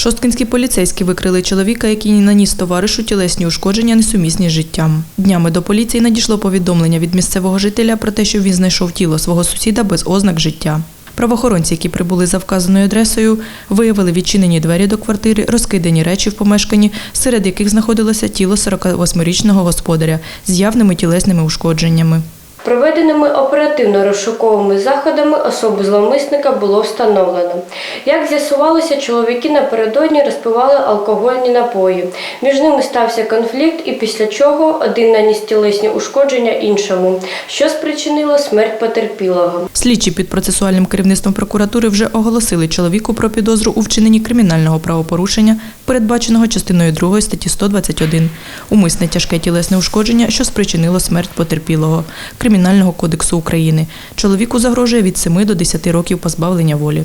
Шосткинські поліцейські викрили чоловіка, який наніс товаришу тілесні ушкодження, несумісні з життям. Днями до поліції надійшло повідомлення від місцевого жителя про те, що він знайшов тіло свого сусіда без ознак життя. Правоохоронці, які прибули за вказаною адресою, виявили відчинені двері до квартири, розкидані речі в помешканні, серед яких знаходилося тіло 48-річного господаря з явними тілесними ушкодженнями. Проведеними оперативно-розшуковими заходами особу зловмисника було встановлено. Як з'ясувалося, чоловіки напередодні розпивали алкогольні напої. Між ними стався конфлікт, і після чого один наніс тілесні ушкодження іншому, що спричинило смерть потерпілого. Слідчі під процесуальним керівництвом прокуратури вже оголосили чоловіку про підозру у вчиненні кримінального правопорушення, передбаченого частиною 2 статті 121, умисне тяжке тілесне ушкодження, що спричинило смерть потерпілого Кримінального кодексу України. Чоловіку загрожує від 7 до 10 років позбавлення волі.